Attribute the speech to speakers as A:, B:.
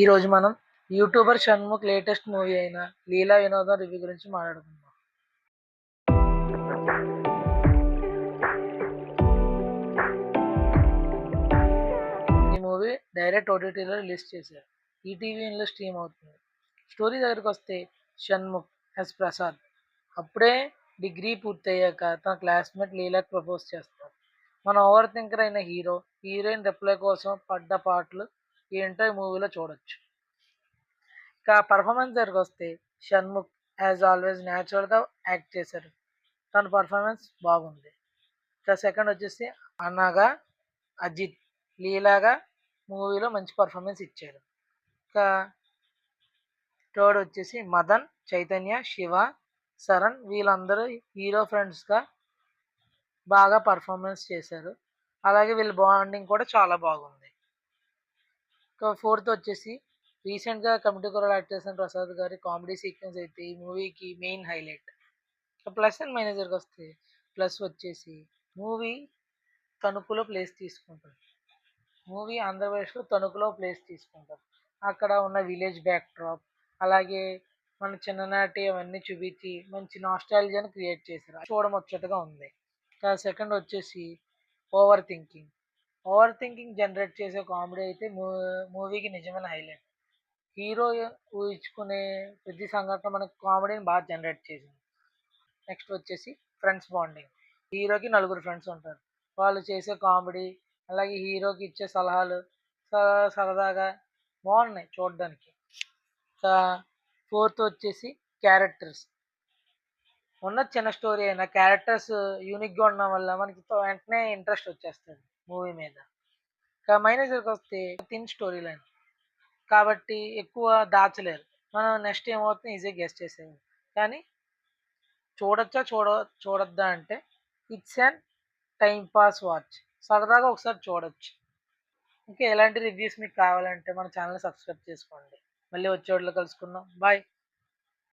A: ఈరోజు మనం YouTuber Shanmukh latest movie అయిన లీలా వినోదం రివ్యూ గురించి మాట్లాడుకుందాం. ఈ మూవీ డైరెక్ట్ ఓటీటీలో రిలీజ్ చేశారు. ఈటీవీలో స్ట్రీమ్ అవుతుంది. స్టోరీ దగ్గరికి వస్తే షణ్ముఖ్ ఎస్ ప్రసాద్. అప్పుడే డిగ్రీ పూర్తయ్యాక తన క్లాస్మేట్ లీలాకి ప్రపోజ్ చేస్తాడు మన ఓవర్ థింకర్ అయిన హీరో హీరోయిన్ రిప్లై కోసం పడ్డ పాటలు ఏంటో ఈ మూవీలో చూడొచ్చు. ఇక పర్ఫార్మెన్స్ దగ్గరకు వస్తే షణ్ముఖ్ యాజ్ ఆల్వేస్ న్యాచురల్గా యాక్ట్ చేశారు తన పర్ఫార్మెన్స్ బాగుంది. ఇక సెకండ్ వచ్చేసి అన్నగా అజిత్ లీలాగా మూవీలో మంచి పర్ఫార్మెన్స్ ఇచ్చారు ఇంకా థర్డ్ వచ్చేసి మదన్ చైతన్య శివ శరణ్ వీళ్ళందరూ హీరో ఫ్రెండ్స్గా బాగా పర్ఫార్మెన్స్ చేశారు. అలాగే వీళ్ళ బాండింగ్ కూడా చాలా బాగుంది. ఫోర్త్ వచ్చేసి రీసెంట్గా కమిటీ కొరలు యాక్ట్ చేసిన ప్రసాద్ గారి కామెడీ సీక్వెన్స్ అయితే ఈ మూవీకి మెయిన్ హైలైట్. ప్లస్ అండ్ మేనేజర్కి వస్తే ప్లస్ వచ్చేసి మూవీ తణుకులో ప్లేస్ తీసుకుంటుంది. మూవీ ఆంధ్రప్రదేశ్లో తణుకులో ప్లేస్ తీసుకుంటారు అక్కడ ఉన్న విలేజ్ బ్యాక్ డ్రాప్ అలాగే మన చిన్ననాటి అవన్నీ చూపించి మంచి నాస్టాలజీని క్రియేట్ చేశారు. చూడముచ్చటగా ఉంది. సెకండ్ వచ్చేసి over thinking. Over thinking generate చేసే కామెడీ అయితే మూ మూవీకి నిజమైన హైలైట్ హీరో ఊహించుకునే ప్రతి సంఘటన మనకు కామెడీని బాగా జనరేట్ చేసింది. నెక్స్ట్ వచ్చేసి ఫ్రెండ్స్ బాండింగ్ హీరోకి నలుగురు ఫ్రెండ్స్ ఉంటారు. వాళ్ళు చేసే కామెడీ అలాగే హీరోకి ఇచ్చే సలహాలు స- సరదాగా బాగున్నాయి చూడడానికి. ఇంకా ఫోర్త్ వచ్చేసి క్యారెక్టర్స్ ఉన్న చిన్న స్టోరీ అయినా క్యారెక్టర్స్ యూనిక్గా ఉండడం వల్ల మనకి వెంటనే ఇంట్రెస్ట్ వచ్చేస్తుంది. మూవీ మీద. ఇంకా మైనస్కి వస్తే థిన్ స్టోరీ లైన్. కాబట్టి ఎక్కువ దాచలేరు. మనం నెక్స్ట్ ఏమవుతుంది? ఈజీగా గెస్ట్ చేసేది కానీ చూడొచ్చా? చూడ చూడొద్దా అంటే it's and time pass watch. సరదాగా ఒకసారి చూడొచ్చు. ఇంకా ఎలాంటి రివ్యూస్ మీకు కావాలంటే మన ఛానల్ సబ్స్క్రైబ్ చేసుకోండి. మళ్ళీ వచ్చేవాళ్ళు కలుసుకుందాం. బాయ్.